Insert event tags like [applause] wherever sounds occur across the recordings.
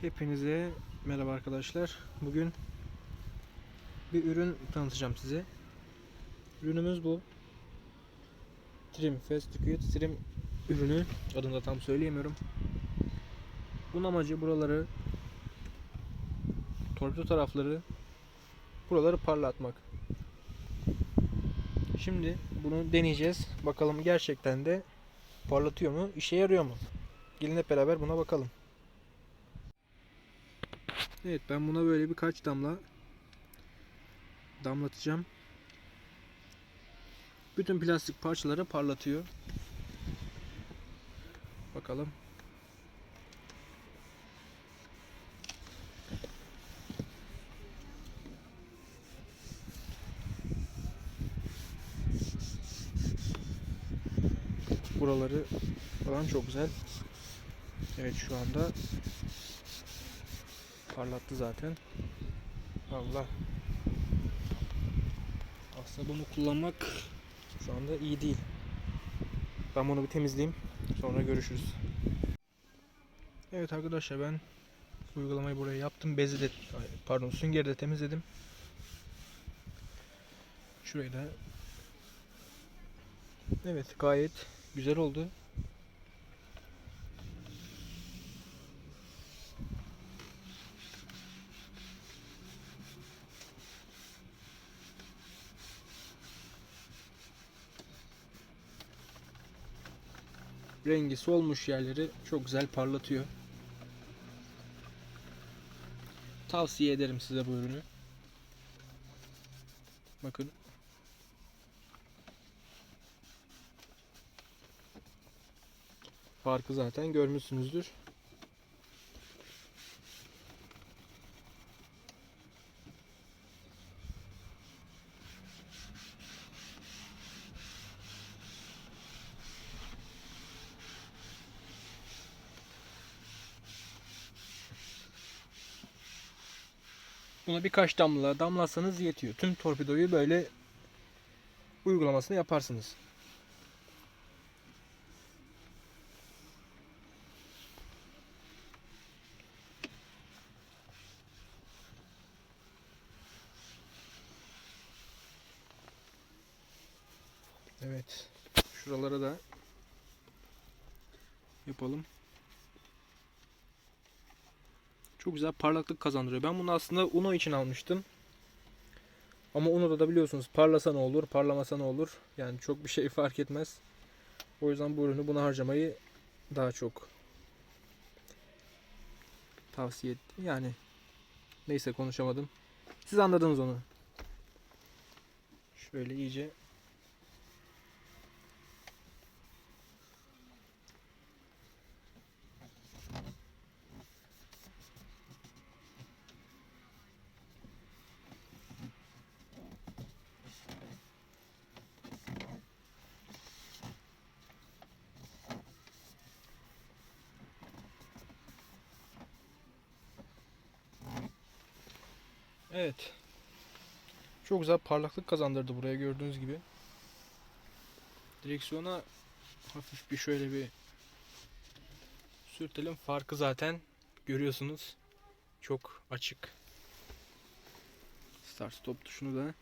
Hepinize merhaba arkadaşlar. Bugün bir ürün tanıtacağım size. Ürünümüz bu. Trim Fast Liquid Trim ürünü. Adını da tam söyleyemiyorum. Bunun amacı buraları torpido tarafları buraları parlatmak. Şimdi bunu deneyeceğiz. Bakalım gerçekten de parlatıyor mu? işe yarıyor mu? Gelin hep beraber buna bakalım. Evet ben buna böyle birkaç damla damlatacağım. Bütün plastik parçaları parlatıyor. Bakalım. Buraları falan çok güzel. Evet şu anda parlattı zaten. Allah. Aslında bunu kullanmak şu anda iyi değil. Ben bunu bir temizleyeyim. Sonra görüşürüz. Evet arkadaşlar ben uygulamayı buraya yaptım. Bezi de pardon süngeri de temizledim. Şurayı da Evet gayet güzel oldu. Rengi solmuş yerleri çok güzel parlatıyor. Tavsiye ederim size bu ürünü. Bakın. Farkı zaten görmüşsünüzdür. Buna birkaç damla damlatsanız yetiyor. Tüm torpidoyu böyle uygulamasını yaparsınız. Evet. Şuralara da yapalım. Çok güzel parlaklık kazandırıyor. Ben bunu aslında Uno için almıştım. Ama Uno'da da biliyorsunuz parlasa ne olur, parlamasa ne olur. Yani çok bir şey [laughs] fark etmez. O yüzden bu ürünü buna harcamayı daha çok tavsiye ettim. Yani neyse konuşamadım. Siz anladınız onu. Şöyle iyice Evet. Çok güzel parlaklık kazandırdı buraya gördüğünüz gibi. Direksiyona hafif bir şöyle bir sürtelim. Farkı zaten görüyorsunuz. Çok açık. Start stop tuşunu da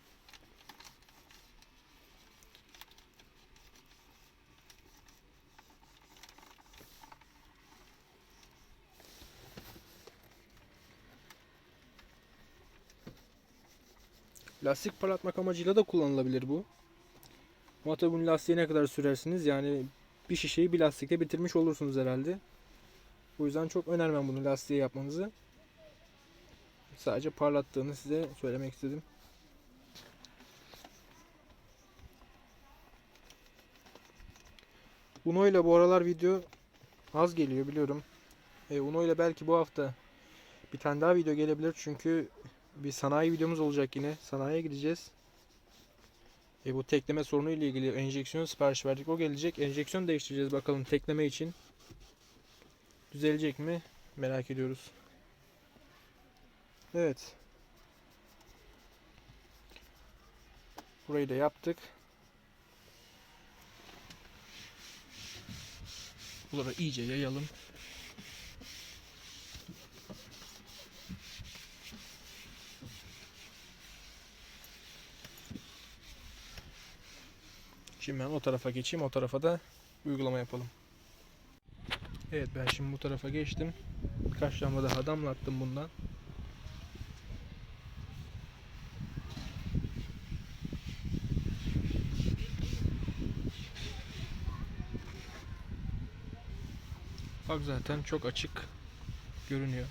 Lastik parlatmak amacıyla da kullanılabilir bu. Ama tabi bunu lastiğe ne kadar sürersiniz yani bir şişeyi bir lastikte bitirmiş olursunuz herhalde. O yüzden çok önermem bunu lastiğe yapmanızı. Sadece parlattığını size söylemek istedim. Uno ile bu aralar video az geliyor biliyorum. E, Uno ile belki bu hafta bir tane daha video gelebilir çünkü bir sanayi videomuz olacak yine. Sanayiye gideceğiz. E bu tekleme sorunu ile ilgili enjeksiyon sipariş verdik. O gelecek. Enjeksiyon değiştireceğiz bakalım tekleme için. Düzelecek mi? Merak ediyoruz. Evet. Burayı da yaptık. Buraları iyice yayalım. Şimdi ben o tarafa geçeyim. O tarafa da uygulama yapalım. Evet ben şimdi bu tarafa geçtim. Birkaç damla daha damlattım bundan. Bak zaten çok açık görünüyor.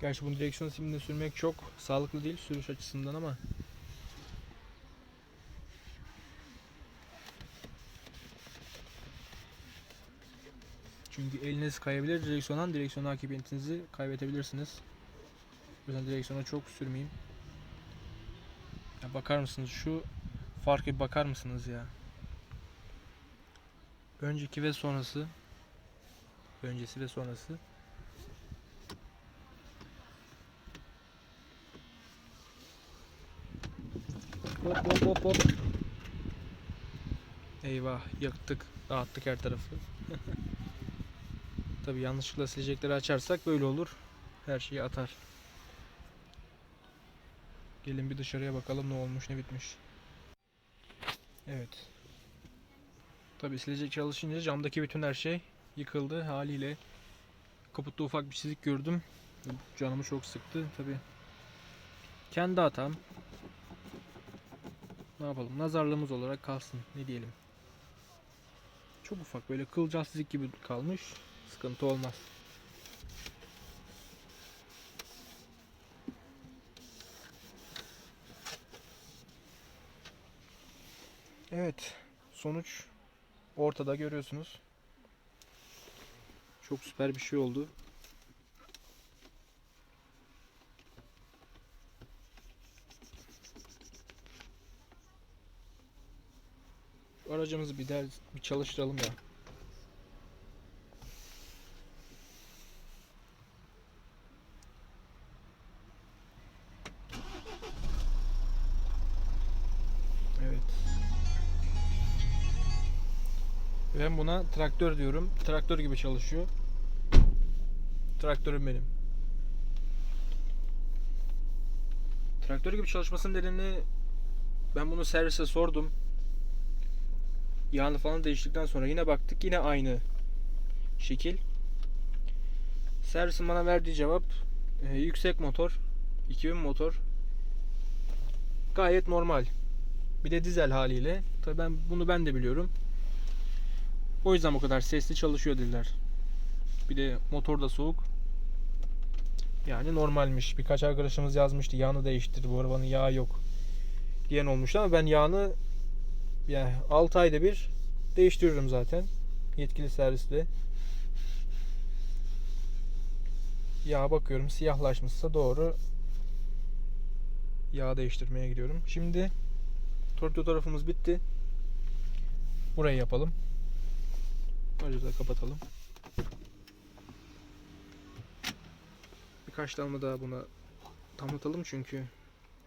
Gerçi bunu direksiyon siminde sürmek çok sağlıklı değil sürüş açısından ama Çünkü eliniz kayabilir direksiyondan direksiyon hakimiyetinizi kaybedebilirsiniz. O yüzden direksiyona çok sürmeyeyim. Ya bakar mısınız şu farka bakar mısınız ya? Önceki ve sonrası. Öncesi ve sonrası. Hop hop hop hop. Eyvah yaktık. Dağıttık her tarafı. [laughs] Tabi yanlışlıkla silecekleri açarsak böyle olur. Her şeyi atar. Gelin bir dışarıya bakalım ne olmuş ne bitmiş. Evet. Tabi silecek çalışınca camdaki bütün her şey yıkıldı haliyle. Kaputta ufak bir çizik gördüm. Canımı çok sıktı tabi. Kendi hatam. Ne yapalım? Nazarlığımız olarak kalsın. Ne diyelim? Çok ufak böyle kılcalsızlık gibi kalmış. Sıkıntı olmaz. Evet. Sonuç ortada görüyorsunuz. Çok süper bir şey oldu. Aracımızı bir der bir çalıştıralım ya. Evet. Ben buna traktör diyorum. Traktör gibi çalışıyor. Traktörüm benim. Traktör gibi çalışmasının nedeni ben bunu servise sordum. Yağını falan değiştikten sonra yine baktık yine aynı şekil. Servisin bana verdiği cevap e, yüksek motor 2000 motor gayet normal. Bir de dizel haliyle. Tabii ben bunu ben de biliyorum. O yüzden bu kadar sesli çalışıyor dediler. Bir de motor da soğuk. Yani normalmiş. Birkaç arkadaşımız yazmıştı. Yağını değiştirdi. Bu arabanın yağı yok. Diyen olmuştu ama ben yağını yani 6 ayda bir değiştiriyorum zaten. Yetkili servisle. Yağ bakıyorum siyahlaşmışsa doğru yağ değiştirmeye gidiyorum. Şimdi torpido tarafımız bitti. Burayı yapalım. Aracı da kapatalım. Birkaç damla daha buna damlatalım çünkü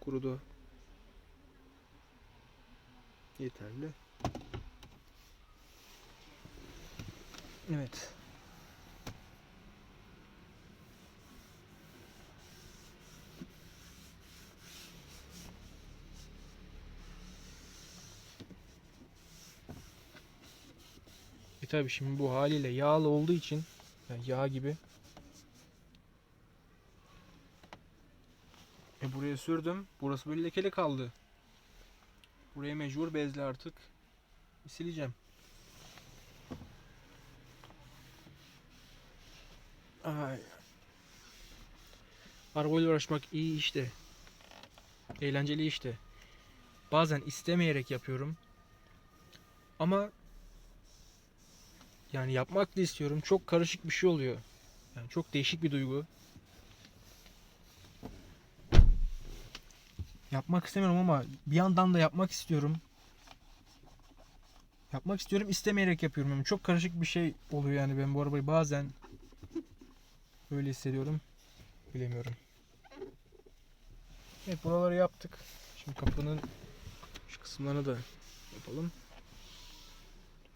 kurudu. Yeterli. Evet. E tabi şimdi bu haliyle yağlı olduğu için yani yağ gibi E buraya sürdüm. Burası böyle lekeli kaldı. Buraya mecbur bezle artık sileceğim. Ay. Arabayla uğraşmak iyi işte. Eğlenceli işte. Bazen istemeyerek yapıyorum. Ama Yani yapmak da istiyorum. Çok karışık bir şey oluyor. Yani çok değişik bir duygu. Yapmak istemiyorum ama bir yandan da yapmak istiyorum. Yapmak istiyorum istemeyerek yapıyorum. Yani çok karışık bir şey oluyor yani ben bu arabayı bazen öyle hissediyorum. Bilemiyorum. Evet buraları yaptık. Şimdi kapının şu kısımlarını da yapalım.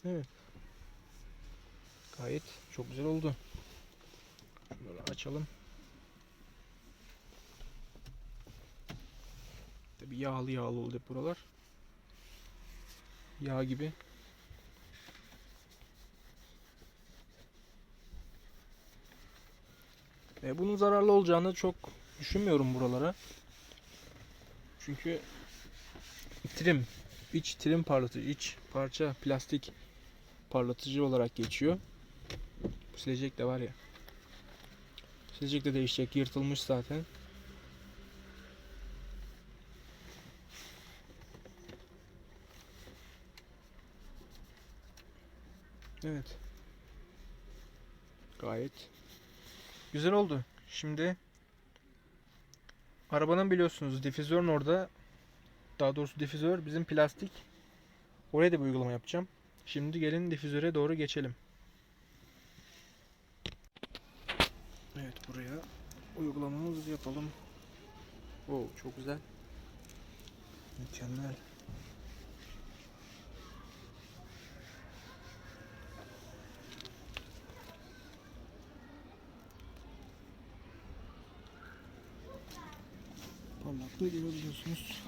Evet. Gayet çok güzel oldu. Şunları açalım. Tabii yağlı yağlı oldu buralar. Yağ gibi. E, bunun zararlı olacağını çok düşünmüyorum buralara. Çünkü trim, iç trim parlatıcı, iç parça plastik parlatıcı olarak geçiyor. Bu silecek de var ya. Silecek de değişecek, yırtılmış zaten. Evet. Gayet güzel oldu. Şimdi arabanın biliyorsunuz difüzörün orada daha doğrusu difüzör bizim plastik. Oraya da bir uygulama yapacağım. Şimdi gelin difüzöre doğru geçelim. Evet buraya uygulamamızı yapalım. Oo çok güzel. Mükemmel. Parlaklığı görebiliyorsunuz.